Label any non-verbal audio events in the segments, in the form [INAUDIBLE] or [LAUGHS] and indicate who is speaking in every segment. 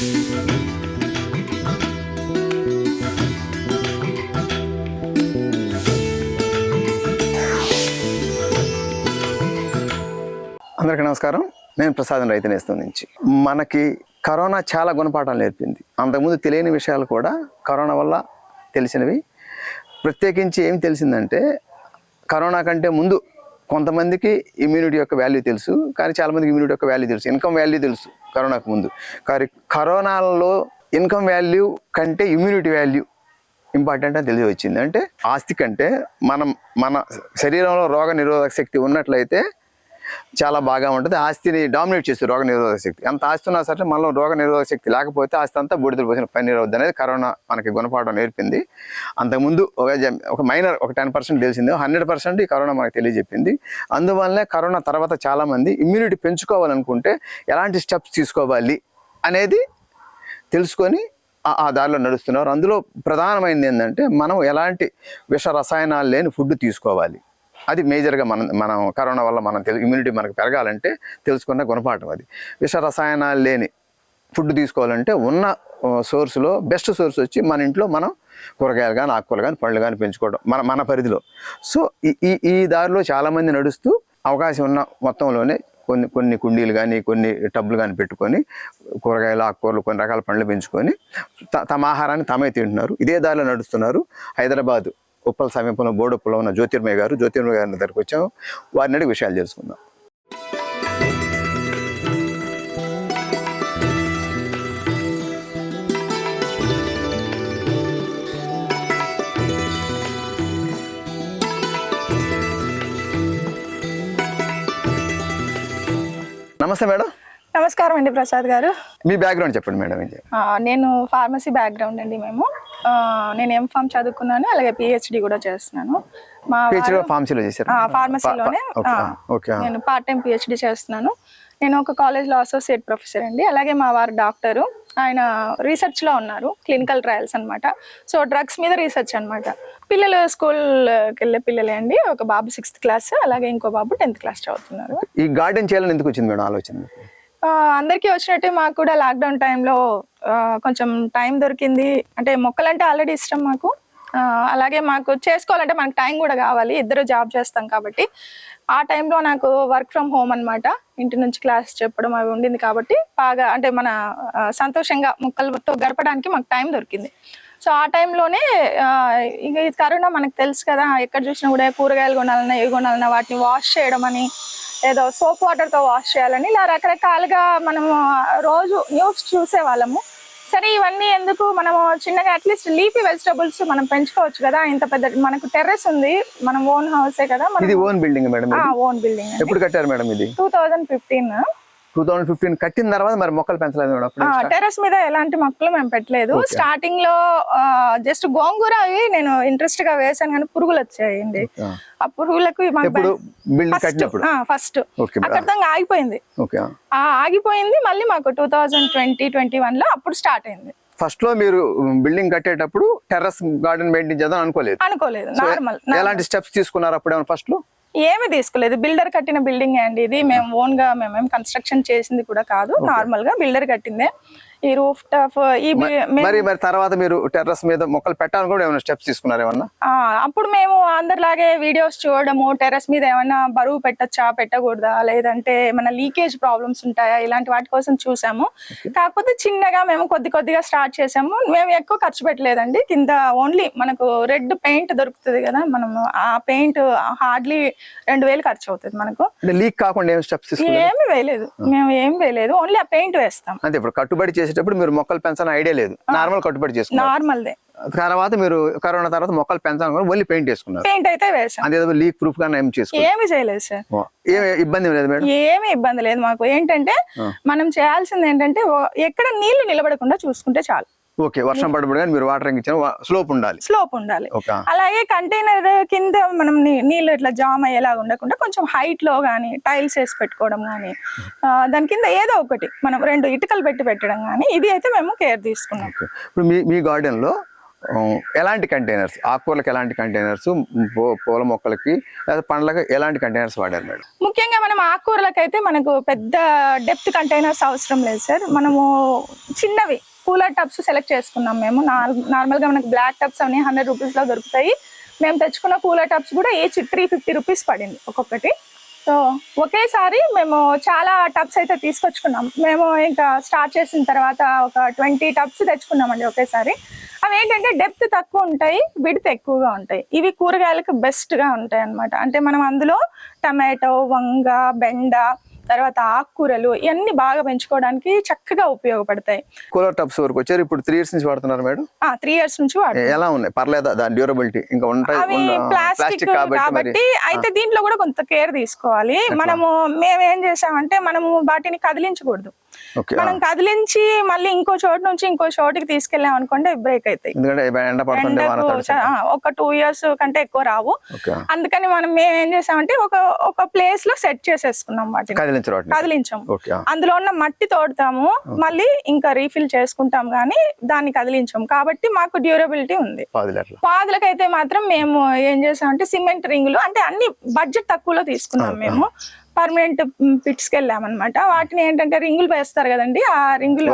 Speaker 1: అందరికీ నమస్కారం. నేను ప్రసాదం రైతు నేస్తం నుంచి. మనకి కరోనా చాలా గుణపాఠాలు నేర్పింది. అంతకుముందు తెలియని విషయాలు కూడా కరోనా వల్ల తెలిసినవి. ప్రత్యేకించి ఏం తెలిసిందంటే కరోనా కంటే ముందు కొంతమందికి ఇమ్యూనిటీ యొక్క వాల్యూ తెలుసు కానీ చాలామందికి ఇమ్యూనిటీ యొక్క వాల్యూ తెలుసు. ఇన్కమ్ వాల్యూ తెలుసు కరోనాకు ముందు. కానీ కరోనాలో ఇన్కమ్ వాల్యూ కంటే ఇమ్యూనిటీ వాల్యూ ఇంపార్టెంట్ అని తెలిసి వచ్చింది అంటే ఆస్తి కంటే మనం మన శరీరంలో రోగ నిరోధక శక్తి ఉన్నట్లయితే చాలా బాగా ఉంటుంది. ఆస్తిని డామినేట్ చేస్తుంది రోగ నిరోధక శక్తి. ఎంత ఆస్తి ఉన్నా సరే మనలో రోగ నిరోధక శక్తి లేకపోతే ఆస్తి అంతా బూడిదలు పోసిన పని అవుద్ది అనేది కరోనా మనకి గుణపాఠం నేర్పింది. అంతకుముందు ఒక ఒక మైనర్ ఒక టెన్ పర్సెంట్ తెలిసింది. హండ్రెడ్ పర్సెంట్ ఈ కరోనా మనకు తెలియజెప్పింది. అందువల్లనే కరోనా తర్వాత చాలామంది ఇమ్యూనిటీ పెంచుకోవాలనుకుంటే ఎలాంటి స్టెప్స్ తీసుకోవాలి అనేది తెలుసుకొని ఆ- ఆ దారిలో నడుస్తున్నారు. అందులో ప్రధానమైనది ఏంటంటే మనం ఎలాంటి విష రసాయనాలు లేని ఫుడ్ తీసుకోవాలి. అది మేజర్గా మనం మనం కరోనా వల్ల మనం తెలు ఇమ్యూనిటీ మనకు పెరగాలంటే తెలుసుకున్న గుణపాఠం అది. విష రసాయనాలు లేని ఫుడ్ తీసుకోవాలంటే ఉన్న సోర్స్లో బెస్ట్ సోర్స్ వచ్చి మన ఇంట్లో మనం కూరగాయలు కానీ ఆకుకూరలు కానీ పళ్ళు కానీ పెంచుకోవడం మన మన పరిధిలో. సో ఈ ఈ ఈ దారిలో చాలామంది నడుస్తూ అవకాశం ఉన్న మొత్తంలోనే కొన్ని కొన్ని కుండీలు కానీ కొన్ని టబ్బులు కానీ పెట్టుకొని కూరగాయలు ఆకుకూరలు కొన్ని రకాల పండ్లు పెంచుకొని త- తమ ఆహారాన్ని తమే తింటున్నారు. ఇదే దారిలో నడుస్తున్నారు హైదరాబాదు. ఉప్పల సమీపంలో బోడుప్పలో ఉన్న జ్యోతిర్మయ్య గారు జ్యోతిర్మయ్య గారి దగ్గరికి వచ్చాము. వారిని అడిగి విషయాలు తెలుసుకుందాం. నమస్తే మేడం.
Speaker 2: నమస్కారం అండి ప్రసాద్ గారు.
Speaker 1: మీ బ్యాక్గ్రౌండ్ చెప్పండి మేడం
Speaker 2: నేను ఫార్మసీ బ్యాక్గ్రౌండ్ అండి మేము. నేను ఎం ఫామ్ చదువుకున్నాను అలాగే పిహెచ్డి కూడా చేస్తున్నాను. మా
Speaker 1: ఫార్మసీలో చేశారు?
Speaker 2: ఫార్మసీలోనే నేను పార్ట్ టైం పిహెచ్డి చేస్తున్నాను. నేను ఒక కాలేజ్లో అసోసియేట్ ప్రొఫెసర్ అండి. అలాగే మా వారు డాక్టరు ఆయన రీసెర్చ్లో ఉన్నారు క్లినికల్ ట్రయల్స్ అన్నమాట. సో డ్రగ్స్ మీద రీసెర్చ్ అన్నమాట. పిల్లలు స్కూల్కి వెళ్ళే పిల్లలే అండి. ఒక బాబు సిక్స్త్ క్లాస్ అలాగే ఇంకో బాబు టెన్త్ క్లాస్ చదువుతున్నారు.
Speaker 1: ఈ గార్డెన్ చేయాలని ఎందుకు వచ్చింది మేడం ఆలోచన
Speaker 2: అందరికీ వచ్చినట్టే మాకు కూడా లాక్డౌన్ టైంలో కొంచెం టైం దొరికింది. అంటే మొక్కలంటే ఆల్రెడీ ఇష్టం మాకు. అలాగే మాకు చేసుకోవాలంటే మనకు టైం కూడా కావాలి. ఇద్దరు జాబ్ చేస్తాం కాబట్టి. ఆ టైంలో నాకు వర్క్ ఫ్రమ్ హోమ్ అన్నమాట. ఇంటి నుంచి క్లాస్ చెప్పడం అవి ఉండింది కాబట్టి బాగా అంటే మన సంతోషంగా మొక్కలతో గడపడానికి మాకు టైం దొరికింది. సో ఆ టైంలోనే ఇక ఈ కరోనా మనకు తెలుసు కదా ఎక్కడ చూసినా కూడా కూరగాయలు కొనాలన్నా ఏ కొనాలన్నా వాటిని వాష్ చేయడం అని ఏదో సోప్ వాటర్తో వాష్ చేయాలని ఇలా రకరకాలుగా మనము రోజు న్యూస్ చూసే వాళ్ళము సరే ఇవన్నీ ఎందుకు మనము చిన్నగా అట్లీస్ట్ లీఫీ వెజిటబుల్స్ మనం పెంచుకోవచ్చు కదా ఇంత పెద్ద మనకు టెర్రస్ ఉంది మనం ఓన్ హౌసే కదా
Speaker 1: ఇది ఓన్ బిల్డింగ్ మేడం ఇది?
Speaker 2: ఓన్ బిల్డింగ్
Speaker 1: ఎప్పుడు కట్టారు మేడం ఇది?
Speaker 2: Two thousand fifteen.
Speaker 1: Two thousand fifteen కట్టిన తర్వాత మరి మొక్కలు పెంచలేదు మేడం
Speaker 2: టెర్రస్ మీద ఎలాంటి మొక్కలు మేము పెట్టలేదు. స్టార్టింగ్లో జస్ట్ గోంగూర అవి నేను ఇంట్రెస్ట్గా వేసాను కానీ పురుగులు వచ్చాయండి. ఆ. పురుగులకు ఫస్ట్ అక్కడ ఆగిపోయింది. ఆగిపోయింది. మళ్ళీ మాకు టూ థౌజండ్ ట్వంటీ ట్వంటీ వన్లో అప్పుడు స్టార్ట్ అయింది.
Speaker 1: ఫస్ట్లో మీరు బిల్డింగ్ కట్టేటప్పుడు టెర్రస్ గార్డెన్ మెయింటైన్ చేద్దాం అనుకోలేదు.
Speaker 2: అనుకోలేదు. నార్మల్
Speaker 1: ఎలాంటి స్టెప్స్ తీసుకున్నారు అప్పుడు ఫస్ట్లో?
Speaker 2: ఏమి తీసుకోలేదు. బిల్డర్ కట్టిన బిల్డింగ్ అండి ఇది. మేము ఓన్గా మేమేం కన్స్ట్రక్షన్ చేసింది కూడా కాదు. నార్మల్గా బిల్డర్ కట్టిందే. ఈ రూఫ్ టాప్ ఈ
Speaker 1: మరి మరి తర్వాత మీరు టెర్రస్ మీద మొక్కలు పెట్టాలని కూడా ఏమైనా స్టెప్స్ తీసుకున్నారు ఏమన్నా?
Speaker 2: అప్పుడు మేము అందరిలాగే వీడియోస్ చూడడము టెర్రస్ మీద ఏమైనా బరువు పెట్టచ్చా పెట్టకూడదా లేదంటే ఏమైనా లీకేజ్ ప్రాబ్లమ్స్ ఉంటాయా ఇలాంటి వాటి కోసం చూసాము. కాకపోతే చిన్నగా మేము కొద్ది కొద్దిగా స్టార్ట్ చేసాము. మేము ఎక్కువ ఖర్చు పెట్టలేదండి. కింద ఓన్లీ మనకు రెడ్ పెయింట్ దొరుకుతుంది కదా మనం ఆ పెయింట్ హార్డ్లీ రెండు వేలు ఖర్చు అవుతుంది మనకు.
Speaker 1: అంటే లీక్ కాకుండా ఏం స్టెప్స్
Speaker 2: ఏమి వేయలేదు. మేము ఏం వేయలేదు. ఓన్లీ ఆ పెయింట్ వేస్తాం.
Speaker 1: అంతే ఇప్పుడు కట్టుబడి చేసేటప్పుడు మీరు మొక్కలు పెంచాలని ఐడియా లేదు. నార్మల్ కట్టుబడి చేసుకున్నారు.
Speaker 2: నార్మల్దే.
Speaker 1: తర్వాత మీరు కరోనా తర్వాత మొక్కలు పెంచాలని ఓన్లీ పెయింట్ చేసుకున్నారు.
Speaker 2: పెయింట్ అయితే వేసాం
Speaker 1: అదేదో లీక్ ప్రూఫ్గా ఏం చేసుకున్నారు
Speaker 2: ఏమి చేయలేదు సార్.
Speaker 1: ఇబ్బంది లేదు మేడం?
Speaker 2: ఏమీ ఇబ్బంది లేదు మాకు. ఏంటంటే మనం చేయాల్సింది ఏంటంటే ఎక్కడ నీళ్ళు నిలబడకుండా చూసుకుంటే చాలు.
Speaker 1: ఓకే వర్షం పడబడి కానీ మీరు వాటరింగ్ ఇచ్చిన స్లోప్ ఉండాలి.
Speaker 2: స్లోప్ ఉండాలి. అలాగే కంటైనర్ కింద మనం నీ- నీళ్ళు ఇట్లా జామ్ అయ్యేలాగా ఉండకుండా కొంచెం హైట్లో కానీ టైల్స్ వేసి పెట్టుకోవడం కానీ దాని కింద ఏదో ఒకటి మనం రెండు ఇటుకలు పెట్టి పెట్టడం కానీ ఇది అయితే మేము కేర్ తీసుకున్నాం.
Speaker 1: ఇప్పుడు మీ మీ గార్డెన్లో ఎలాంటి కంటైనర్స్ ఆకుకూరలకు ఎలాంటి కంటైనర్స్ పూల మొక్కలకి లేదా పండ్లకి ఎలాంటి కంటైనర్స్ వాడారు మేడం?
Speaker 2: ముఖ్యంగా మనం ఆకుకూరలకైతే మనకు పెద్ద డెప్త్ కంటైనర్స్ అవసరం లేదు సార్. మనము చిన్నవి కూలర్ టబ్స్ సెలెక్ట్ చేసుకున్నాం మేము. నార్మల్గా మనకు బ్లాక్ టబ్స్ అన్ని హండ్రెడ్ రూపీస్లో దొరుకుతాయి. మేము తెచ్చుకున్న కూలర్ టబ్స్ కూడా ఈచ్ త్రీ ఫిఫ్టీ రూపీస్ పడింది ఒక్కొక్కటి. సో ఒకేసారి మేము చాలా టబ్స్ అయితే తీసుకొచ్చుకున్నాం. మేము ఇంకా స్టార్ట్ చేసిన తర్వాత ఒక ట్వంటీ టబ్స్ తెచ్చుకున్నామండి ఒకేసారి. అవి ఏంటంటే డెప్త్ తక్కువ ఉంటాయి విడత ఎక్కువగా ఉంటాయి. ఇవి కూరగాయలకు బెస్ట్గా ఉంటాయి అన్నమాట అంటే మనం అందులో టమాటో వంగ బెండ తర్వాత ఆకుకూరలు ఇవన్నీ బాగా పెంచుకోవడానికి చక్కగా ఉపయోగపడతాయి.
Speaker 1: కూలర్ టబ్స్ వరకు వచ్చారు. ఇప్పుడు త్రీ ఇయర్స్ నుంచి వాడుతున్నారు మేడం.
Speaker 2: త్రీ ఇయర్స్ నుంచి
Speaker 1: ఎలా ఉన్నాయి? పర్లేదా? దాని డ్యూరబిలిటీ ఇంకా ఉంటాయి
Speaker 2: అవి ప్లాస్టిక్
Speaker 1: కాబట్టి
Speaker 2: అయితే దీంట్లో కూడా కొంత కేర్ తీసుకోవాలి. మనము మేము ఏం చేసామంటే మనము వాటిని కదిలించకూడదు. మనం కదిలించి మళ్ళీ ఇంకో చోటు నుంచి ఇంకో చోటుకి తీసుకెళ్ళాం అనుకోండి బ్రేక్ అవుతాయి ఒక టూ ఇయర్స్ కంటే ఎక్కువ రావు. అందుకని మనం మేము ఏం చేసామంటే ఒక ఒక ప్లేస్లో సెట్ చేసేసుకున్నాం వాటిని. కదిలించాం. అందులో ఉన్న మట్టి తోడతాము. మళ్ళీ ఇంకా రీఫిల్ చేసుకుంటాం కానీ దాన్ని కదిలించాం. కాబట్టి మాకు డ్యూరబిలిటీ ఉంది. పాదులకైతే మాత్రం మేము ఏం చేసామంటే సిమెంట్ రింగులు అంటే అన్ని బడ్జెట్ తక్కువలో తీసుకున్నాం మేము. పర్మనెంట్ పిట్స్కి వెళ్ళామన్నమాట వాటిని ఏంటంటే రింగులు వేస్తారు కదండి ఆ రింగులు.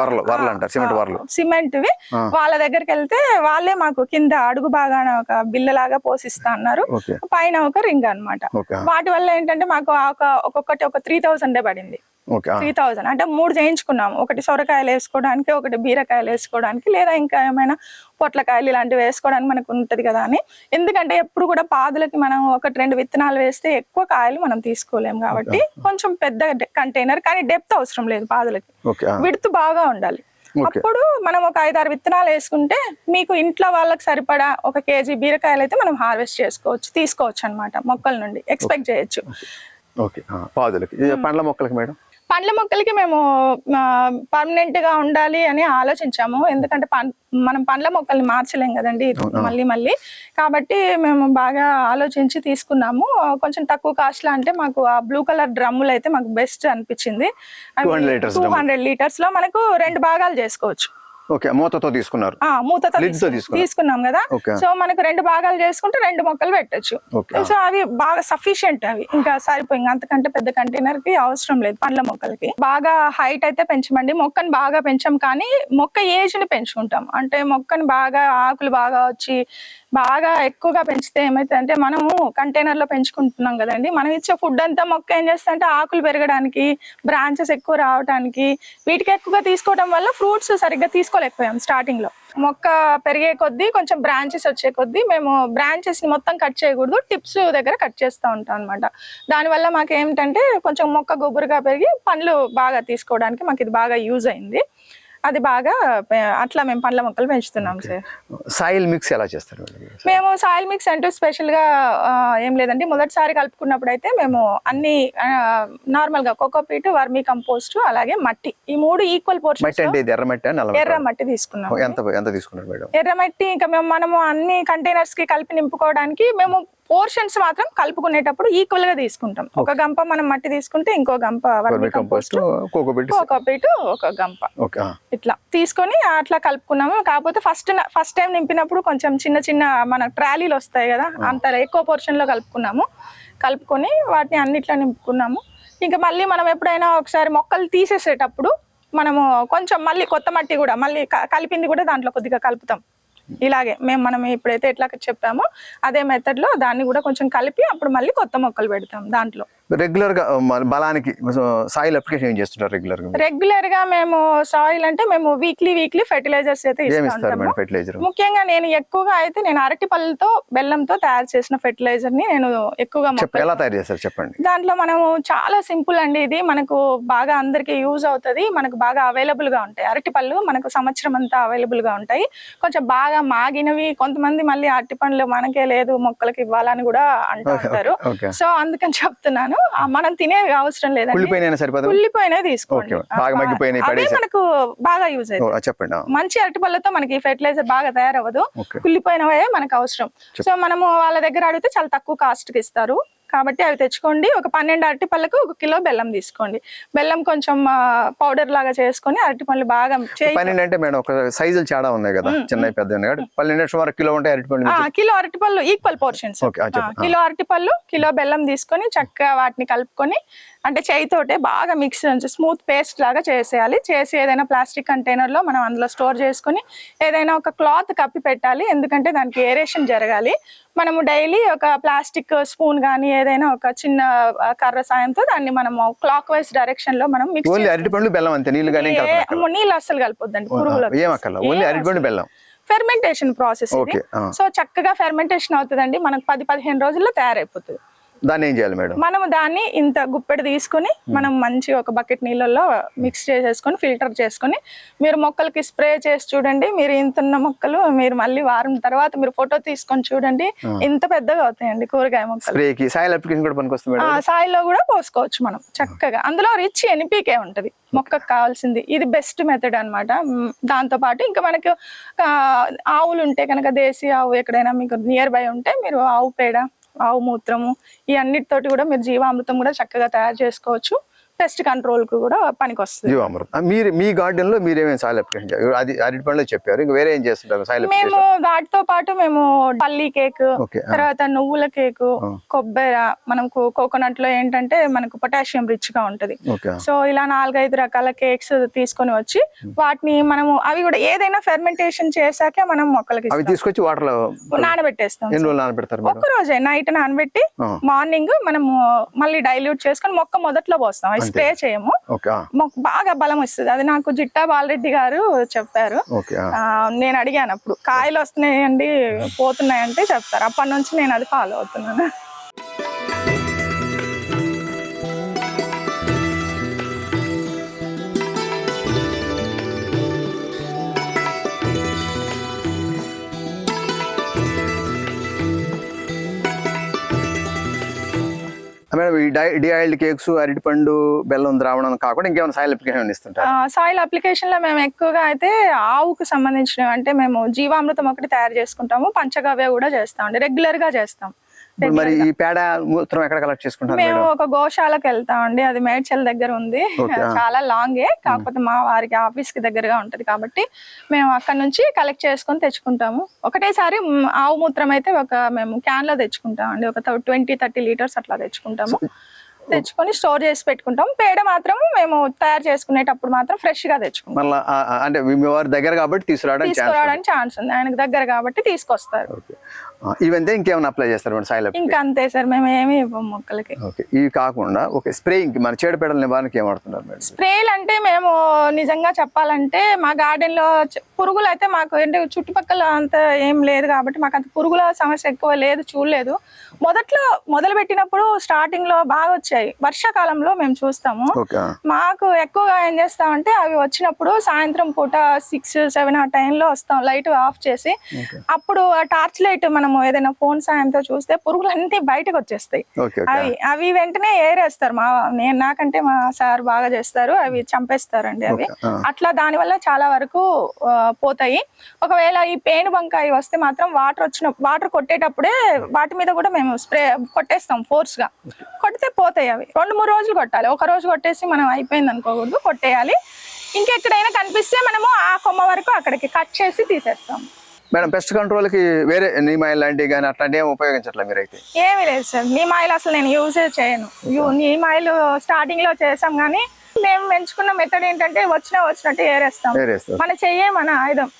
Speaker 1: సిమెంట్.
Speaker 2: వాళ్ళ దగ్గరికి వెళ్తే వాళ్ళే మాకు కింద అడుగు బాగాన ఒక బిల్లలాగా పోసిస్తా అన్నారు. పైన ఒక రింగ్ అన్నమాట.
Speaker 1: ఓకే
Speaker 2: వాటి వల్ల ఏంటంటే మాకు ఒక ఒక్కొక్కటి ఒక త్రీ థౌసండ్ పడింది. త్రీ థౌసండ్ అంటే మూడు చేయించుకున్నాము. ఒకటి సొరకాయలు వేసుకోవడానికి ఒకటి బీరకాయలు వేసుకోవడానికి లేదా ఇంకా ఏమైనా పొట్లకాయలు ఇలాంటివి వేసుకోవడానికి మనకు ఉంటది కదా అని. ఎందుకంటే ఎప్పుడు కూడా పాదులకి మనం ఒకటి రెండు విత్తనాలు వేస్తే ఎక్కువ కాయలు మనం తీసుకోలేము కాబట్టి కొంచెం పెద్ద కంటైనర్ కానీ డెప్త్ అవసరం లేదు పాదులకి. విడుతు బాగా ఉండాలి. అప్పుడు మనం ఒక ఐదారు విత్తనాలు వేసుకుంటే మీకు ఇంట్లో వాళ్ళకి సరిపడా ఒక కేజీ బీరకాయలు అయితే మనం హార్వెస్ట్ చేసుకోవచ్చు తీసుకోవచ్చు అన్నమాట మొక్కల నుండి. ఎక్స్పెక్ట్ చేయొచ్చు.
Speaker 1: ఓకే. పాదులకి. పండ్ల మొక్కలకి మేడం?
Speaker 2: పండ్ల మొక్కలకి మేము పర్మనెంట్గా ఉండాలి అని ఆలోచించాము. ఎందుకంటే మనం పండ్ల మొక్కల్ని మార్చలేం కదండి. మళ్ళీ మళ్ళీ. కాబట్టి మేము బాగా ఆలోచించి తీసుకున్నాము. కొంచెం తక్కువ కాస్ట్లో అంటే మాకు ఆ బ్లూ కలర్ డ్రమ్ములు అయితే మాకు బెస్ట్ అనిపించింది.
Speaker 1: 200 liters
Speaker 2: టూ. హండ్రెడ్ లీటర్స్లో మనకు రెండు భాగాలు చేసుకోవచ్చు.
Speaker 1: ఓకే మూతతో తీసుకున్నారు.
Speaker 2: ఆ మూతతో. తీసుకున్నాం కదా. సో మనకు రెండు భాగాలు చేసుకుంటే రెండు మొక్కలు పెట్టొచ్చు. సో అవి బాగా సఫిషియెంట్ అవి. ఇంకా సరిపోయింది. అంతకంటే పెద్ద కంటైనర్కి అవసరం లేదు పండ్ల మొక్కలకి. బాగా హైట్ అయితే పెంచమండి. మొక్కని బాగా పెంచాం కానీ మొక్క ఏజ్ని పెంచుకుంటాం. అంటే మొక్కని బాగా ఆకులు బాగా వచ్చి బాగా ఎక్కువగా పెంచితే ఏమైతే అంటే మనము కంటైనర్లో పెంచుకుంటున్నాం కదండి. మనం ఇచ్చే ఫుడ్ అంతా మొక్క ఏం చేస్తా అంటే ఆకులు పెరగడానికి బ్రాంచెస్ ఎక్కువ రావడానికి వీటికి ఎక్కువగా తీసుకోవడం వల్ల ఫ్రూట్స్ సరిగ్గా తీసుకోలేకపోయాం స్టార్టింగ్లో. మొక్క పెరిగే కొద్దీ కొంచెం బ్రాంచెస్ వచ్చే కొద్దీ మేము బ్రాంచెస్ని మొత్తం కట్ చేయకూడదు టిప్స్ దగ్గర కట్ చేస్తూ ఉంటాం అనమాట దానివల్ల మాకు ఏమిటంటే కొంచెం మొక్క గుబురుగా పెరిగి పండ్లు బాగా తీసుకోవడానికి మాకు ఇది బాగా యూజ్ అయింది. అది బాగా అట్లా మేము పండ్ల మొక్కలు పెంచుతున్నాం సార్.
Speaker 1: సాయిల్ మిక్స్ ఎలా చేస్తారు
Speaker 2: మేము సాయిల్ మిక్స్ అంటూ స్పెషల్గా ఆ, ఏం లేదండి. మొదటిసారి కలుపుకున్నప్పుడు అయితే మేము అన్ని నార్మల్గా కోకోపీట్ వర్మీ కంపోస్ట్ అలాగే మట్టి. ఈ మూడు ఈక్వల్
Speaker 1: మట్టి
Speaker 2: పోర్షన్
Speaker 1: అంటే ఎర్ర మట్టి నల్ల
Speaker 2: ఎర్ర
Speaker 1: మట్టి
Speaker 2: తీసుకున్నాం.
Speaker 1: ఎంత ఎంత తీసుకున్నారు మేడం?
Speaker 2: ఎర్రమట్టి ఇంకా మేము మనము అన్ని కంటైనర్స్కి కలిపి నింపుకోవడానికి మేము పోర్షన్స్ మాత్రం కలుపుకునేటప్పుడు ఈక్వల్గా తీసుకుంటాం. ఒక గంప మనం మట్టి తీసుకుంటే ఇంకో గంప
Speaker 1: కంపోస్ట్
Speaker 2: కోకోపీట్ ఒక గంప. ఇట్లా తీసుకొని అట్లా కలుపుకున్నాము. కాకపోతే ఫస్ట్ ఫస్ట్ టైం నింపినప్పుడు కొంచెం చిన్న చిన్న మన ట్రాలీలు వస్తాయి కదా అంత ఎక్కువ పోర్షన్లో కలుపుకున్నాము. కలుపుకొని వాటిని అన్నిట్లో నింపుకున్నాము. ఇంకా మళ్ళీ మనం ఎప్పుడైనా ఒకసారి మొక్కలు తీసేసేటప్పుడు మనము కొంచెం మళ్ళీ కొత్త మట్టి కూడా మళ్ళీ కలిపింది కూడా దాంట్లో కొద్దిగా కలుపుతాం. ఇలాగే మేము మనం ఎప్పుడైతే ఎట్లా చెప్పామో అదే మెథడ్లో దాన్ని కూడా కొంచెం కలిపి అప్పుడు మళ్ళీ కొత్త మొక్కలు పెడతాం దాంట్లో.
Speaker 1: రెగ్యులర్గా బలానికి సాయిల్ అప్లికేషన్ ఏం చేస్తుంటారు
Speaker 2: రెగ్యులర్గా రెగ్యులర్గా మేము సాయిల్ అంటే మేము వీక్లీ వీక్లీ ఫెర్టిలైజర్స్ అయితే
Speaker 1: ఏమి
Speaker 2: ఇస్తూ
Speaker 1: ఇస్తారు
Speaker 2: ఉంటాము.
Speaker 1: Madam fertiliser?
Speaker 2: ముఖ్యంగా నేను ఎక్కువగా అయితే నేను అరటి పళ్ళతో బెల్లంతో తయారు చేసిన ఫెర్టిలైజర్ని నేను ఎక్కువగా
Speaker 1: ఎలా తయారు చేస్తారు చెప్పండి?
Speaker 2: దాంట్లో మనము చాలా సింపుల్ అండి ఇది. మనకు బాగా అందరికి యూజ్ అవుతుంది. మనకు బాగా అవైలబుల్గా ఉంటాయి. అరటి పళ్ళు మనకు సంవత్సరం అంతా అవైలబుల్గా ఉంటాయి. కొంచెం బాగా మాగినవి కొంతమంది మళ్ళీ అరటి పండ్లు మనకే లేదు మొక్కలకి ఇవ్వాలని కూడా అంటూ ఉంటారు.
Speaker 1: ఓకే.
Speaker 2: సో అందుకని చెప్తున్నాను. ఆ, మనం తినేవి అవసరం లేదండి.
Speaker 1: కుళ్ళిపోయిన సరిపోదు?
Speaker 2: కుళ్ళిపోయినవి తీసుకోండి.
Speaker 1: ఓకే. బాగా
Speaker 2: ఆ, అవే మనకు బాగా యూజ్
Speaker 1: ఓ,
Speaker 2: అవుతాయి.
Speaker 1: చెప్పండి ఆ,
Speaker 2: మంచి అరటి పళ్ళతో మనకి ఫెర్టిలైజర్ బాగా తయారవ్వదు.
Speaker 1: ఓకే.
Speaker 2: కుళ్ళిపోయినవే మనకు అవసరం. సో మనము వాళ్ళ దగ్గర అడిగితే చాలా తక్కువ కాస్ట్కి ఇస్తారు. కాబట్టి అవి తెచ్చుకోండి. ఒక పన్నెండు అరటి పళ్ళకు ఒక కిలో బెల్లం తీసుకోండి. బెల్లం కొంచెం పౌడర్ లాగా చేసుకొని అరటి పళ్ళు బాగా
Speaker 1: పన్నెండు అంటే మేడం ఒక సైజులు చాలా ఉన్నాయి కదా. చిన్న పెద్ద పన్నెండు సుమారు కిలో ఉంటాయి అరటిపండు
Speaker 2: ఆ, కిలో అరటిపళ్ళు ఈక్వల్ పోర్షన్స్ కిలో అరటిపళ్ళు కిలో బెల్లం తీసుకొని చక్కగా వాటిని కలుపుకొని అంటే చేయితోటే బాగా మిక్స్ స్మూత్ పేస్ట్ లాగా చేసేయాలి. చేసి ఏదైనా ప్లాస్టిక్ కంటైనర్లో మనం అందులో స్టోర్ చేసుకొని ఏదైనా ఒక క్లాత్ కప్పి పెట్టాలి. ఎందుకంటే దానికి ఏరేషన్ జరగాలి. మనము డైలీ ఒక ప్లాస్టిక్ స్పూన్ కానీ ఏదైనా ఒక చిన్న కర్ర సాయంతో దాన్ని మనము క్లాక్ వైజ్ డైరెక్షన్లో మనం మిక్స్
Speaker 1: బెల్లం అంతే నీళ్ళు కానీ.
Speaker 2: నీళ్ళు అస్సలు కలపొద్దండి పురుగులు
Speaker 1: ఏం అక్కర్లేదు ఓన్లీ అరటిపండు బెల్లం.
Speaker 2: Fermentation process. సో చక్కగా ఫెర్మెంటేషన్ అవుతుందండి. మనకు పది పదిహేను రోజుల్లో తయారైపోతుంది.
Speaker 1: దాన్ని ఏం చేయాలి మేడం?
Speaker 2: మనము దాన్ని ఇంత గుప్పెడు తీసుకొని మనం మంచి ఒక బకెట్ నీళ్ళల్లో మిక్స్ చేసేసుకొని ఫిల్టర్ చేసుకొని మీరు మొక్కలకి స్ప్రే చేసి చూడండి మీరు ఇంతున్న మొక్కలు మీరు మళ్ళీ వారం తర్వాత మీరు ఫోటో తీసుకొని చూడండి ఇంత పెద్దగా అవుతాయండి కూరగాయ మొక్కలు.
Speaker 1: సాయిల్ అప్లికేషన్ కూడా పనికొస్తుంది
Speaker 2: కూడా పోసుకోవచ్చు మనం చక్కగా. అందులో రిచ్ ఎన్పికే ఉంటది మొక్కకు కావాల్సింది. ఇది బెస్ట్ మెథడ్ అనమాట దాంతో పాటు ఇంకా మనకు ఆవులు ఉంటే కనుక దేశీ ఆవు ఎక్కడైనా మీకు నియర్ బై ఉంటే మీరు ఆవు పేడ ఆవు మూత్రము ఈ అన్నిటితోటి కూడా మీరు జీవామృతం కూడా చక్కగా తయారు చేసుకోవచ్చు. పెస్ట్ కంట్రోల్కు కూడా పనికొస్తుంది.
Speaker 1: జీవామృతం ఆ, మీరు మీ గార్డెన్లో మీరు ఏమేమి సాయిల్ అప్లికేషన్ చేయాలి అది అరటిపండులో చెప్పారు. ఇంకా వేరే ఏం చేస్తుంటారు సాయిల్
Speaker 2: మేము వాటితో పాటు మేము పల్లి కేక్ తర్వాత నువ్వుల కేకు కొబ్బరి మనకు కోకోనట్లో ఏంటంటే మనకు పొటాషియం రిచ్గా ఉంటది. సో ఇలా నాలుగైదు రకాల కేక్స్ తీసుకొని వచ్చి వాటిని మనము అవి కూడా ఏదైనా ఫెర్మెంటేషన్ చేశాకే మనం మొక్కలకి
Speaker 1: అవి. తీసుకొచ్చి వాటర్లో
Speaker 2: నానబెట్టేస్తాం.
Speaker 1: ఎన్ని రోజులు నానబెడతారు
Speaker 2: ఒక్క రోజే నైట్ నానబెట్టి. మార్నింగ్ మనము మళ్ళీ డైల్యూట్ చేసుకొని మొక్క మొదట్లో పోస్తాం. స్ప్రే చేయము. మొక్క బాగా బలం వస్తుంది. అది నాకు జిట్టా బాలరెడ్డి గారు చెప్పారు నేను అడిగాను అప్పుడు. కాయలు వస్తున్నాయండి పోతున్నాయంటే చెప్తారు. అప్పటి నుంచి నేను అది ఫాలో అవుతున్నాను.
Speaker 1: ఈ డై డిఆయిల్డ్ కేక్స్ అరటిపండు బెల్లం ద్రావణం కాకుండా ఇంకేమైనా సాయిల్ అప్లికేషన్ ఇస్తుంటారు?
Speaker 2: సాయిల్ అప్లికేషన్లో మేము ఎక్కువగా అయితే ఆవుకు సంబంధించిన అంటే మేము జీవామృతం ఒకటి తయారు చేసుకుంటాము పంచగవ్య కూడా చేస్తాం రెగ్యులర్గా చేస్తాం.
Speaker 1: మరి ఈ పేడ మూత్రం ఎక్కడ కలెక్ట్ చేసుకుంటారు
Speaker 2: మేము ఒక గోశాలకు వెళ్తామండి. అది మేడ్చల్ దగ్గర ఉంది. చాలా లాంగే. కాకపోతే మా వారికి ఆఫీస్కి దగ్గరగా ఉంటది కాబట్టి మేము అక్కడ నుంచి కలెక్ట్ చేసుకొని తెచ్చుకుంటాము. ఒకటేసారి ఆవు మూత్రం అయితే ఒక మేము క్యాన్లో తెచ్చుకుంటాం అండి ఒక ట్వంటీ థర్టీ లీటర్స్ అట్లా తెచ్చుకుంటాము. తెచ్చుకొని స్టోర్ చేసి పెట్టుకుంటాం. పేడ మాత్రం మేము తయారు చేసుకునేటప్పుడు మాత్రం ఫ్రెష్గా తెచ్చుకుంటాం.
Speaker 1: మళ్ళా అంటే మీ వారి దగ్గర కాబట్టి తీసుకురావడానికి ఛాన్స్
Speaker 2: తీసుకురావడానికి ఛాన్స్ ఉంది. ఆయనకు దగ్గర కాబట్టి తీసుకొస్తారు.
Speaker 1: ఇవంతే ఇంకేమైనా అప్లై చేస్తారు మేడం? సాయిల్
Speaker 2: ఇంకా అంతే సార్ మేము ఏమి ఇవ్వం మొక్కలకి.
Speaker 1: ఓకే ఇవి కాకుండా ఓకే స్ప్రేయింగ్ మన చీడపీడల నివారణకి ఏం వాడుతున్నారు మేడం?
Speaker 2: స్ప్రేలు అంటే మేము నిజంగా చెప్పాలంటే మా గార్డెన్లో పురుగులు అయితే మాకు ఏంటి చుట్టుపక్కల అంత ఏం లేదు కాబట్టి మాకు అంత పురుగుల సమస్య ఎక్కువ లేదు చూడలేదు. మొదట్లో మొదలు పెట్టినప్పుడు స్టార్టింగ్లో బాగా వచ్చాయి వర్షాకాలంలో మేము చూస్తాము. మాకు ఎక్కువగా ఏం చేస్తామంటే అవి వచ్చినప్పుడు సాయంత్రం పూట సిక్స్ సెవెన్ ఆ టైంలో వస్తాం లైట్ ఆఫ్ చేసి. అప్పుడు ఆ టార్చ్ లైట్ మనము ఏదైనా ఫోన్ సాయంతో చూస్తే పురుగులన్నీ బయటకు వచ్చేస్తాయి. అవి అవి వెంటనే ఏరేస్తారు. మా నేను నాకంటే మా సార్ బాగా చేస్తారు అవి చంపేస్తారండి అవి. అట్లా దాని వల్ల చాలా వరకు పోతాయి. ఒకవేళ ఈ పేను బంకాయి వస్తే మాత్రం వాటర్ వచ్చిన వాటర్ కొట్టేటప్పుడే వాటి మీద కూడా మేము స్ప్రే కొట్టేస్తాం ఫోర్స్గా కొడితే పోతాయి. అవి. రెండు మూడు రోజులు కొట్టాలి. ఒక రోజు కొట్టేసి మనం అయిపోయింది అనుకోకూడదు కొట్టేయాలి. ఇంకెక్కడైనా కనిపిస్తే మనము ఆ కొమ్మ వరకు అక్కడికి కట్ చేసి తీసేస్తాం.
Speaker 1: మేడం పెస్ట్ కంట్రోల్కి వేరే నీమాయిల్ లాంటివి కానీ అట్లాంటివి ఏమి ఉపయోగించట్లేదు మీరైతే?
Speaker 2: ఏమీ లేదు సార్. నీమ్ ఆయిల్ అసలు నేను యూజే చేయను. నీమ్ ఆయిల్ స్టార్టింగ్లో చేసాం కానీ మేము ఎంచుకున్న మెథడ్ ఏంటంటే వచ్చినా వచ్చినట్టు ఏరేస్తాం. మన చెయ్యే మన ఆయుధం.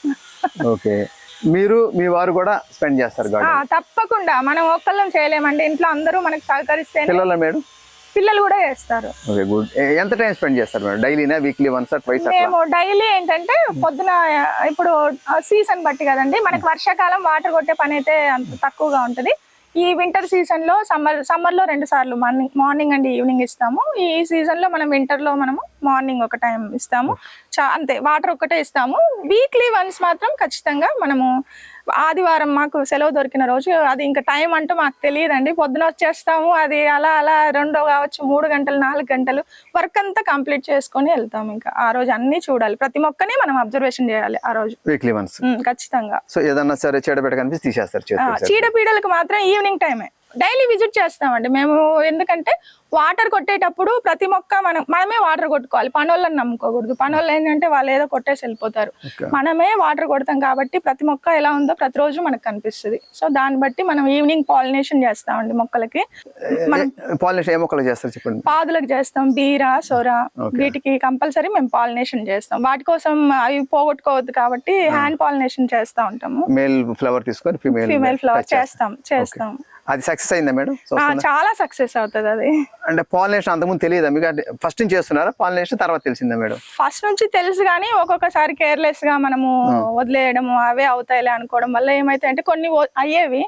Speaker 1: ఓకే. మీరు మీ వారు కూడా స్పెండ్ చేస్తారు
Speaker 2: తప్పకుండా. మనం ఒక్కళ్ళం చేయలేమండి. ఇంట్లో అందరూ మనకు సహకరిస్తేనే
Speaker 1: పిల్లల మేడం?
Speaker 2: పిల్లలు కూడా చేస్తారు.
Speaker 1: Okay good. ఎంత టైం స్పెండ్ చేస్తారు మేడం డైలీనా వీక్లీ వన్స్ ట్వైస్
Speaker 2: మేము డైలీ ఏంటంటే పొద్దున ఇప్పుడు సీజన్ బట్టి కదండి మనకి వర్షాకాలం వాటర్ కొట్టే పని అయితే అంత తక్కువగా ఉంటది. ఈ వింటర్ సీజన్లో సమ్మర్ సమ్మర్లో రెండు సార్లు మార్నింగ్ మార్నింగ్ అండ్ ఈవినింగ్ ఇస్తాము. ఈ సీజన్లో మనం వింటర్లో మనము మార్నింగ్ ఒక టైం ఇస్తాము. చా అంతే వాటర్ ఒక్కటే ఇస్తాము. వీక్లీ వన్స్ మాత్రం ఖచ్చితంగా మనము ఆదివారం మాకు సెలవు దొరికిన రోజు అది ఇంకా టైం అంటూ మాకు తెలియదండి. పొద్దున వచ్చేస్తాము అది అలా అలా రెండో కావచ్చు మూడు గంటలు నాలుగు గంటలు వర్క్ అంతా కంప్లీట్ చేసుకొని వెళ్తాం ఇంకా. ఆ రోజు అన్ని చూడాలి. ప్రతి మొక్కని మనం అబ్జర్వేషన్ చేయాలి ఆ రోజు.
Speaker 1: వీక్లీ వన్స్
Speaker 2: ఖచ్చితంగా.
Speaker 1: సో ఏదన్నా సరే చీడపేట కనిపిస్తే తీసేస్తారు
Speaker 2: చీడపీడలకు మాత్రం ఈవినింగ్ టైమే. డైలీ విజిట్ చేస్తామండి. మేము ఎందుకంటే వాటర్ కొట్టేటప్పుడు ప్రతి మొక్క మనం మనమే వాటర్ కొట్టుకోవాలి. పనోళ్ళని నమ్ముకోకూడదు. పనోళ్ళు ఏంటంటే వాళ్ళు ఏదో కొట్టేసి వెళ్ళిపోతారు. మనమే వాటర్ కొడతాం కాబట్టి ప్రతి మొక్క ఎలా ఉందో ప్రతిరోజు మనకు కనిపిస్తుంది. సో దాన్ని బట్టి మనం ఈవినింగ్ పాలినేషన్ చేస్తామండి మొక్కలకి. మనం
Speaker 1: పాలినేషన్ ఏ మొక్కలు చేస్తారు చెప్పండి?
Speaker 2: పాదులకు చేస్తాం. బీర సొర. వీటికి కంపల్సరీ మేము పాలినేషన్ చేస్తాం. వాటి కోసం అవి పోగొట్టుకోవద్దు కాబట్టి హ్యాండ్ పాలినేషన్ చేస్తూ ఉంటాము.
Speaker 1: మేల్ ఫ్లవర్ తీసుకొని ఫీమేల్
Speaker 2: ఫ్లవర్ చేస్తాం చేస్తాం.
Speaker 1: అది సక్సెస్ అయిందా మేడం?
Speaker 2: చాలా సక్సెస్ అవుతుంది అది.
Speaker 1: అంటే పాలినేషన్ అంతకుముందు తెలియదా? మీకు అంటే ఫస్ట్ నుంచి చేస్తున్నారా? పాలినేషన్ తర్వాత తెలిసిందా మేడం?
Speaker 2: ఫస్ట్ నుంచి తెలుసు కానీ ఒక్కొక్కసారి కేర్లెస్గా మనము వదిలేయడము అవే అవుతాయిలే అనుకోవడం వల్ల ఏమైతే అంటే కొన్ని అయ్యేవి.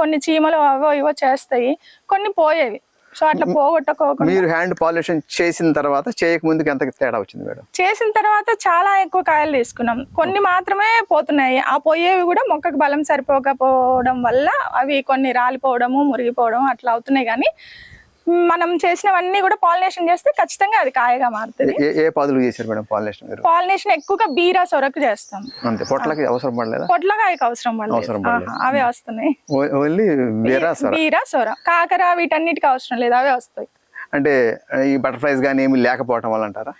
Speaker 2: కొన్ని చీమలు అవో ఇవో చేస్తాయి కొన్ని పోయేవి. సో అట్లా పోగొట్టుకోకుండా
Speaker 1: మీరు హ్యాండ్ పాలినేషన్ చేసిన తర్వాత చేయక ముందుకు ఎంత తేడా వచ్చింది మేడం?
Speaker 2: చేసిన తర్వాత చాలా ఎక్కువ కాయలు తీసుకున్నాం. కొన్ని మాత్రమే పోతున్నాయి. ఆ పోయేవి కూడా మొక్కకు బలం సరిపోకపోవడం వల్ల అవి కొన్ని రాలిపోవడము మురిగిపోవడం అట్లా అవుతున్నాయి కానీ మనం చేసినవన్నీ కూడా పాలినేషన్ చేస్తే ఖచ్చితంగా అది కాయగా మారుతుంది.
Speaker 1: ఏ ఏ పాదులు చేశారు మేడం పాలినేషన్ మీరు?
Speaker 2: పాలినేషన్ ఎక్కువగా బీరా సొరకు చేస్తాం.
Speaker 1: అంతే. పొట్లకి అవసరం పడలేదా?
Speaker 2: పొట్లకాయకి అవసరం పడలేదు. అవే వస్తున్నాయి.
Speaker 1: ఓన్లీ వేరా సార్.
Speaker 2: బీరా సొర. కాకర వీటన్నిటికి అవసరం లేదు అవే వస్తాయి.
Speaker 1: అంటే ఈ బటర్ఫ్లైస్ కానీ ఏమి లేకపోవటం వల్ల అంటారా?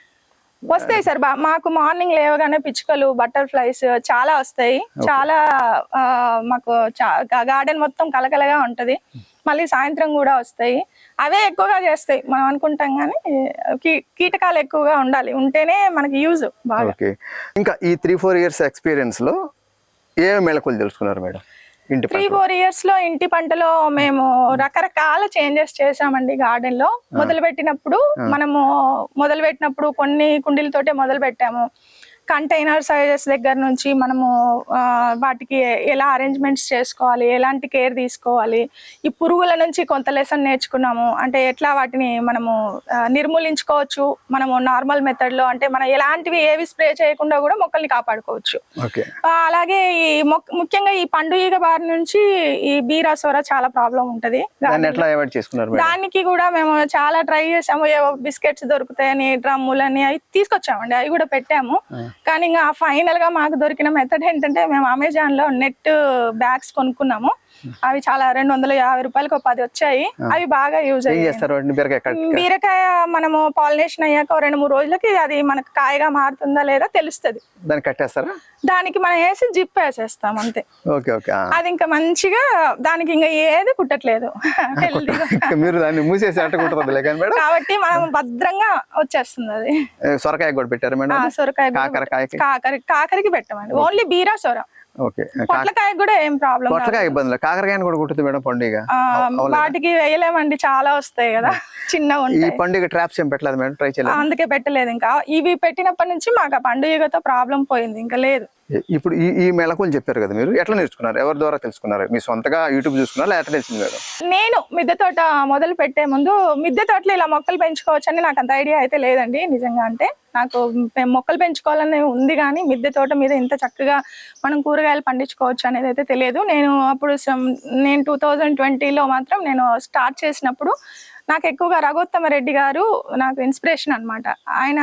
Speaker 2: వస్తాయి సార్. మాకు మార్నింగ్ లేవగానే పిచ్చుకలు బటర్ఫ్లైస్ చాలా వస్తాయి. చాలా మాకు గార్డెన్ మొత్తం కలకలగా ఉంటది. మళ్ళీ సాయంత్రం కూడా వస్తాయి. అవే ఎక్కువగా చేస్తాయి. మనం అనుకుంటాం కానీ కీటకాలు ఎక్కువగా ఉండాలి. ఉంటేనే మనకి యూజ్ బాగా.
Speaker 1: ఇంకా ఈ త్రీ ఫోర్ ఇయర్స్ ఎక్స్పీరియన్స్లో ఏ మెళకువలు తెలుసుకున్నారు మేడం? ఇంటి
Speaker 2: త్రీ ఫోర్ ఇయర్స్లో ఇంటి పంటలో మేము రకరకాల చేంజెస్ చేసామండి గార్డెన్లో. మొదలు పెట్టినప్పుడు మనము మొదలు పెట్టినప్పుడు కొన్ని కుండీలతోటే మొదలు పెట్టాము కంటైనర్ సైజెస్ దగ్గర నుంచి మనము వాటికి ఎలా అరేంజ్మెంట్స్ చేసుకోవాలి ఎలాంటి కేర్ తీసుకోవాలి ఈ పురుగుల నుంచి కొంత లెసన్ నేర్చుకున్నాము. అంటే ఎట్లా వాటిని మనము నిర్మూలించుకోవచ్చు మనము నార్మల్ మెథడ్లో అంటే మనం ఎలాంటివి ఏవి స్ప్రే చేయకుండా కూడా మొక్కల్ని కాపాడుకోవచ్చు. అలాగే ఈ ముఖ్యంగా ఈ పండు ఈగ బారి నుంచి ఈ బీరా సొర చాలా ప్రాబ్లం ఉంటది. దానికి కూడా మేము చాలా ట్రై చేసాము. ఏవో బిస్కెట్స్ దొరుకుతాయని డ్రమ్ములని అవి తీసుకొచ్చామండి. అవి కూడా పెట్టాము. కానీ ఇంకా ఫైనల్గా మాకు దొరికిన మెథడ్ ఏంటంటే మేము అమెజాన్లో నెట్ బ్యాగ్స్ కొనుక్కున్నాము. అవి చాలా రెండు వందల యాభై రూపాయలకి పది వచ్చాయి. అవి బాగా యూజ్ అయ్యాయి.
Speaker 1: బీరకాయ
Speaker 2: మనము పాలినేషన్ అయ్యాక రెండు మూడు రోజులకి అది మనకు కాయగా మారుతుందా లేదా తెలుస్తుంది.
Speaker 1: దాన్ని కట్టేస్తారా?
Speaker 2: దానికి మనం వేసి జిప్ వేసేస్తాం అంతే.
Speaker 1: Okay okay. ఆ.
Speaker 2: అది ఇంకా మంచిగా దానికి ఇంకా ఏది కుట్టట్లేదు. [LAUGHS]
Speaker 1: మీరు దాన్ని మూసేసి అట్టుకుంటుంది
Speaker 2: కాబట్టి మనం భద్రంగా వచ్చేస్తుంది అది.
Speaker 1: సొరకాయ కూడా పెట్టారు మేడం?
Speaker 2: ఆ, సొరకాయ కూడా
Speaker 1: కాకరకాయకి
Speaker 2: కాకర కాకరికి పెట్టమండి. ఓన్లీ బీరా సొర.
Speaker 1: ఓకే.
Speaker 2: పొట్లకాయ కూడా ఏం ప్రాబ్లం
Speaker 1: పొట్లకాయ ఇబ్బందులు కాకరకాయని కూడా కుట్టుతుంది మేడం పండుగ.
Speaker 2: వాటికి వేయలేమండి చాలా వస్తాయి కదా. చిన్నగా
Speaker 1: ఈ పండుగ ట్రాప్స్ ఏం పెట్టలేదు మేడం? ట్రై చేయలేదు?
Speaker 2: అందుకే పెట్టలేదు ఇంకా. ఇవి పెట్టినప్పటి నుంచి మాకు ఆ పండుగతో ప్రాబ్లం పోయింది ఇంకా లేదు.
Speaker 1: ఇప్పుడు ఈ ఈ మెళకువలు చెప్పారు కదా మీరు. ఎట్లా నేర్చుకున్నారు? ఎవరి ద్వారా తెలుసుకున్నారు? మీ సొంతగా యూట్యూబ్ చూసుకున్నారు? ఎట్లా తెలిసింది మేడం
Speaker 2: నేను మిద్దె తోట మొదలు పెట్టే ముందు మిద్దె తోటలో ఇలా మొక్కలు పెంచుకోవచ్చని నాకు అంత ఐడియా అయితే లేదండి నిజంగా అంటే. నాకు మొక్కలు పెంచుకోవాలని ఉంది కానీ మిద్దె తోట మీద ఇంత చక్కగా మనం కూరగాయలు పండించుకోవచ్చు అనేది అయితే తెలియదు. నేను అప్పుడు నేను టూ థౌజండ్ ట్వంటీలో మాత్రం నేను స్టార్ట్ చేసినప్పుడు నాకు ఎక్కువగా రఘోత్తమ రెడ్డి గారు నాకు ఇన్స్పిరేషన్ అనమాట ఆయన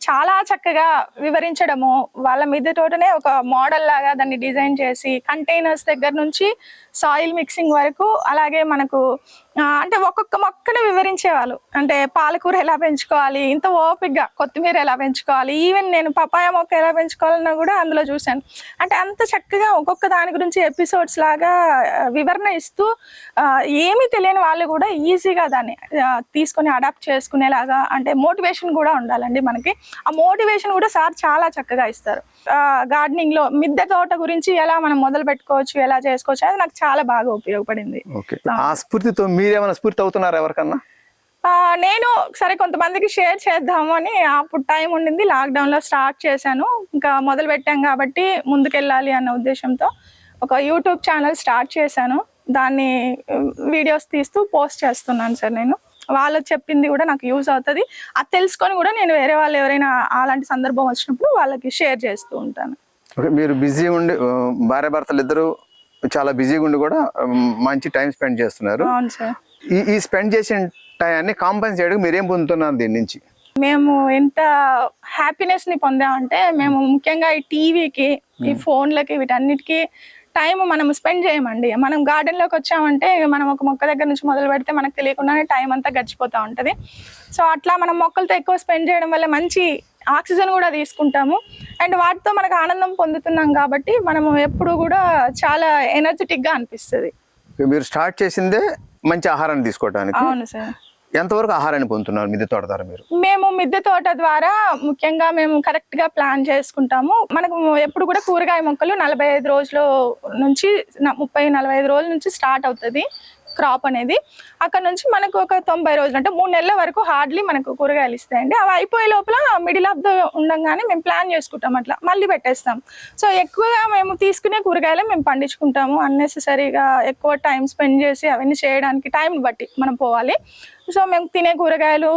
Speaker 2: చాలా చక్కగా వివరించడము వాళ్ళ మీద తోటనే ఒక మోడల్ లాగా దాన్ని డిజైన్ చేసి కంటైనర్స్ దగ్గర నుంచి సాయిల్ మిక్సింగ్ వరకు అలాగే మనకు అంటే ఒక్కొక్క మొక్క వివరించేవాళ్ళు. అంటే పాలకూర ఎలా పెంచుకోవాలి ఇంత ఓపిక్గా కొత్తిమీర ఎలా పెంచుకోవాలి ఈవెన్ నేను పపాయ మొక్క ఎలా పెంచుకోవాలన్నా కూడా అందులో చూశాను. అంటే అంత చక్కగా ఒక్కొక్క దాని గురించి ఎపిసోడ్స్ లాగా వివరణ ఇస్తూ ఏమీ తెలియని వాళ్ళు కూడా ఈజీగా దాన్ని తీసుకొని అడాప్ట్ చేసుకునేలాగా అంటే మోటివేషన్ కూడా ఉండాలండి మనకి. ఆ మోటివేషన్ కూడా సార్ చాలా చక్కగా ఇస్తారు. గార్డెనింగ్లో మిద్దె తోట గురించి ఎలా మనం మొదలు పెట్టుకోవచ్చు ఎలా చేసుకోవచ్చు అది నాకు చాలా బాగా ఉపయోగపడింది.
Speaker 1: ఆ. స్ఫూర్తితో మీరేమైనా స్ఫూర్తి అవుతున్నారా ఎవరికన్నా?
Speaker 2: నేను సరే కొంతమందికి షేర్ చేద్దాము అని అప్పుడు టైం ఉండింది లాక్డౌన్లో స్టార్ట్ చేశాను. ఇంకా మొదలు పెట్టాం కాబట్టి ముందుకెళ్ళాలి అన్న ఉద్దేశంతో ఒక యూట్యూబ్ ఛానల్ స్టార్ట్ చేశాను. దాన్ని వీడియోస్ తీస్తూ పోస్ట్ చేస్తున్నాను సార్ నేను. వాళ్ళు చెప్పింది కూడా నాకు యూజ్ అవుతుంది. అది తెలుసుకొని కూడా నేను వేరే వాళ్ళు ఎవరైనా అలాంటి సందర్భం వచ్చినప్పుడు వాళ్ళకి షేర్ చేస్తూ ఉంటాను.
Speaker 1: ఓకే మీరు బిజీ ఉండి భార్య భర్తలు ఇద్దరు చాలా బిజీగా ఉండి కూడా మంచి టైం స్పెండ్ చేస్తున్నారు. ఈ ఈ స్పెండ్ చేసిన టైంని కాంపన్స్ చేయడానికి మీరు పొందుతున్నారు దీని నుంచి?
Speaker 2: మేము ఎంత హ్యాపీనెస్ని పొందామంటే మేము ముఖ్యంగా ఈ టీవీకి ఈ ఫోన్లకి వీటన్నిటికీ టైం మనం స్పెండ్ చేయమండి. మనం గార్డెన్లోకి వచ్చామంటే మనం ఒక మొక్క దగ్గర నుంచి మొదలు పెడితే మనకు తెలియకుండానే టైం అంతా గడిచిపోతూ ఉంటది. సో అట్లా మనం మొక్కలతో ఎక్కువ స్పెండ్ చేయడం వల్ల మంచి ఆక్సిజన్ కూడా తీసుకుంటాము. అండ్ వాటితో మనకు ఆనందం పొందుతున్నాం కాబట్టి మనము ఎప్పుడు కూడా చాలా ఎనర్జెటిక్గా అనిపిస్తుంది.
Speaker 1: మీరు స్టార్ట్ చేసిందే మంచి ఆహారాన్ని తీసుకోవడానికి
Speaker 2: అవును సార్.
Speaker 1: ఎంతవరకు ఆహారాన్ని పొందుతున్నారు మిద్దె తోట ద్వారా మీరు?
Speaker 2: మేము మిద్దె తోట ద్వారా ముఖ్యంగా మేము కరెక్ట్గా ప్లాన్ చేసుకుంటాము. మనకు ఎప్పుడు కూడా కూరగాయ మొక్కలు నలభై ఐదు రోజుల నుంచి ముప్పై నలభై ఐదు రోజుల నుంచి స్టార్ట్ అవుతుంది క్రాప్ అనేది. అక్కడ నుంచి మనకు ఒక తొంభై రోజులు అంటే మూడు నెలల వరకు హార్డ్లీ మనకు కూరగాయలు ఇస్తాయండి. అవి అయిపోయే లోపల మిడిల్ ఆఫ్ ద ఉండంగానే మేము ప్లాన్ చేసుకుంటాం అట్లా. మళ్ళీ పెట్టేస్తాం. సో ఎక్కువగా మేము తీసుకునే కూరగాయలు మేము పండించుకుంటాము. అన్నెసెసరీగా ఎక్కువ టైం స్పెండ్ చేసి అవన్నీ చేయడానికి టైం బట్టి మనం పోవాలి. సో మేము తినే కూరగాయలు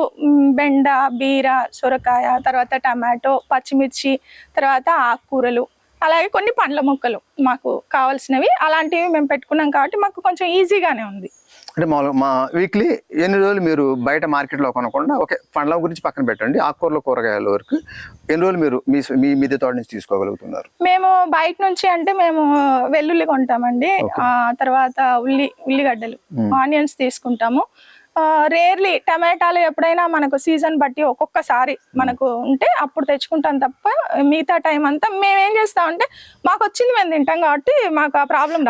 Speaker 2: బెండ బీర సొరకాయ తర్వాత టమాటో పచ్చిమిర్చి తర్వాత ఆకుకూరలు అలాగే కొన్ని పండ్ల మొక్కలు మాకు కావాల్సినవి. అలాంటివి మేము పెట్టుకున్నాం కాబట్టి మాకు కొంచెం ఈజీగానే ఉంది.
Speaker 1: అంటే మామూలుగా మా వీక్లీ ఎన్ని రోజులు మీరు బయట మార్కెట్లో కొనకుండా ఓకే పండ్ల గురించి పక్కన పెట్టండి ఆకుకూరల కూరగాయల వరకు ఎన్ని రోజులు మీరు మీ మీ మిద్దె తోట నుంచి తీసుకోగలుగుతున్నారు?
Speaker 2: మేము బయట నుంచి అంటే మేము వెల్లుల్లి కొంటామండి. ఆ తర్వాత ఉల్లి ఉల్లిగడ్డలు ఆనియన్స్ తీసుకుంటాము. రేర్లీ టమాటాలు ఎప్పుడైనా మనకు సీజన్ బట్టి ఒక్కొక్కసారి మనకు ఉంటే అప్పుడు తెచ్చుకుంటాం తప్ప మిగతా టైం అంతా మేము ఏం చేస్తామంటే మాకు వచ్చింది మేము తింటాం కాబట్టి మాకు ఆ ప్రాబ్లం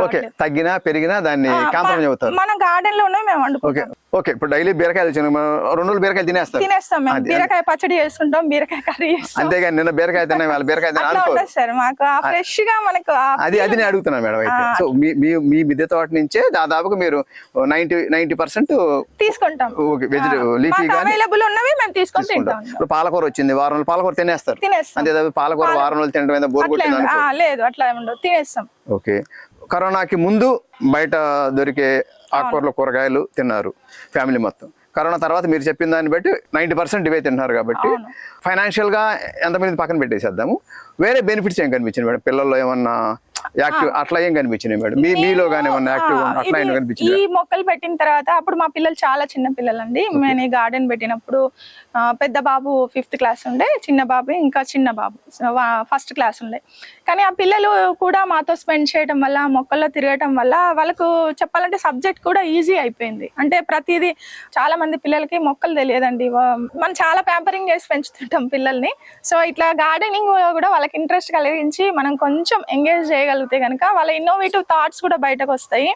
Speaker 1: తగ్గినా పెరిగినా దాన్ని
Speaker 2: మన గార్డెన్లో ఉన్నవి మేము వండుకుంటాం.
Speaker 1: ఓకే ఇప్పుడు డైలీ బీరకాయలు వచ్చిన రెండు రోజులు బీరకాయలు తినేస్తారు.
Speaker 2: తినేస్తాం మేము. బీరకాయ పచ్చడి చేసుకుంటాం బీరకాయ కర్రీ చేస్తాం.
Speaker 1: అంతేగాని నిన్న బీరకాయ తిన్నా వాళ్ళ బీరకాయ తిన్నా
Speaker 2: సార్ మాకు ఫ్రెష్గా మనకు
Speaker 1: అది అది నేను అడుగుతున్నాను మేడం అయితే. సో మీ మీ మీ మిద్దె తోట నుంచే దాదాపుగా మీరు నైన్టీ నైన్టీ పర్సెంట్
Speaker 2: తీసుకుంటాం.
Speaker 1: ఓకే వెజిటేబుల్ లీఫీ
Speaker 2: అవైలబుల్ ఉన్నవి మేము తీసుకొని తింటాం.
Speaker 1: ఇప్పుడు పాలకూర వచ్చింది వారం రోజులు పాలకూర తినేస్తారు.
Speaker 2: తినేస్తాం.
Speaker 1: అంతే పాలకూర వారం రోజులు తినడం బోర్
Speaker 2: లేదు అట్లా ఉండదు తినేస్తాం.
Speaker 1: ఓకే. కరోనాకి ముందు బయట దొరికే ఆకుకూరల కూరగాయలు తిన్నారు ఫ్యామిలీ మొత్తం. కరోనా తర్వాత మీరు చెప్పిన దాన్ని బట్టి నైంటీ పర్సెంట్ ఇవే తిన్నారు కాబట్టి ఫైనాన్షియల్గా ఎంతమంది పక్కన పెట్టేసేద్దాము. వేరే బెనిఫిట్స్ ఏం కనిపించింది మేడం? పిల్లల్లో ఏమన్నా యాక్టివ్ అట్లా ఏం కనిపించినాయి మేడం? మీ మీలో కానీ ఏమన్నా యాక్టివ్ అట్లా ఏం కనిపించింది?
Speaker 2: ఈ మొక్కలు పెట్టిన తర్వాత అప్పుడు మా పిల్లలు చాలా చిన్న పిల్లలండి. నేను ఈ గార్డెన్ పెట్టినప్పుడు పెద్ద బాబు ఫిఫ్త్ క్లాస్ ఉండే చిన్న బాబు ఇంకా చిన్న బాబు. ఫస్ట్ క్లాస్ ఉండే. కానీ ఆ పిల్లలు కూడా మాతో స్పెండ్ చేయడం వల్ల మొక్కల్లో తిరగటం వల్ల వాళ్ళకు చెప్పాలంటే సబ్జెక్ట్ కూడా ఈజీ అయిపోయింది. అంటే ప్రతిదీ చాలా మంది పిల్లలకి మొక్కలు తెలియదండి. మనం చాలా ప్యాంపరింగ్ చేసి పెంచుతుంటాం పిల్లల్ని. సో ఇట్లా గార్డెనింగ్ కూడా వాళ్ళకి ఇంట్రెస్ట్ కలిగించి మనం కొంచెం ఎంగేజ్ చేయగలిగితే కనుక వాళ్ళ ఇన్నోవేటివ్ థాట్స్ కూడా బయటకు వస్తాయి.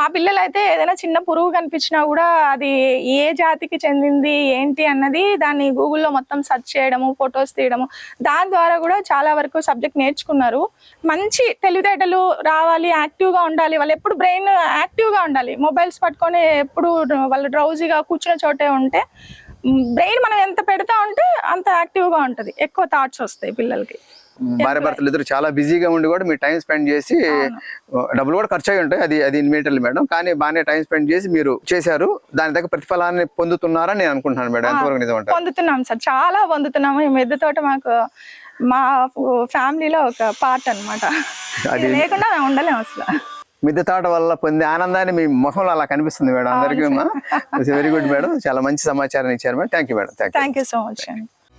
Speaker 2: మా పిల్లలు అయితే ఏదైనా చిన్న పురుగు కనిపించినా కూడా అది ఏ జాతికి చెందింది ఏంటి అన్నది దాన్ని గూగుల్లో మొత్తం సెర్చ్ చేయడము ఫొటోస్ తీయడము. దాని ద్వారా కూడా చాలా వరకు సబ్జెక్ట్ నేర్చుకున్నారు. మంచి తెలివితేటలు రావాలి యాక్టివ్గా ఉండాలి. వాళ్ళు ఎప్పుడు బ్రెయిన్ యాక్టివ్గా ఉండాలి. మొబైల్స్ పట్టుకొని ఎప్పుడు వాళ్ళు డ్రౌజీగా కూర్చున్న చోటే ఉంటే బ్రెయిన్ మనం ఎంత పెడతా ఉంటే అంత యాక్టివ్గా ఉంటుంది. ఎక్కువ థాట్స్ వస్తాయి పిల్లలకి.
Speaker 1: భార్య భర్తలు ఇద్దరు చాలా బిజీగా ఉండి కూడా మీరు టైం స్పెండ్ చేసి డబ్బులు కూడా ఖర్చు అయి ఉంటాయి. అది అది ఇన్వేటర్లు మేడం. కానీ బాగానే టైం స్పెండ్ చేసి మీరు చేశారు. దాని దగ్గర ప్రతిఫలాన్ని పొందుతున్నారని నేను అనుకుంటున్నాను మేడం. ఎంతవరకు నిజం
Speaker 2: పొందుతున్నాం సార్. చాలా పొందుతున్నాము. ఈ మిద్దె తోట మాకు మా ఫ్యామిలీలో ఒక పార్ట్ అన్నమాట. ఇది లేకుండా మేము ఉండలేము అసలు.
Speaker 1: మిద్దె తోట వల్ల పొందే ఆనందాన్ని మీ ముఖంలో అలా కనిపిస్తుంది మేడం. అందరికీ వెరీ గుడ్ మేడం చాలా మంచి సమాచారం ఇచ్చారు madam. Thank you madam thank you
Speaker 2: thank you so much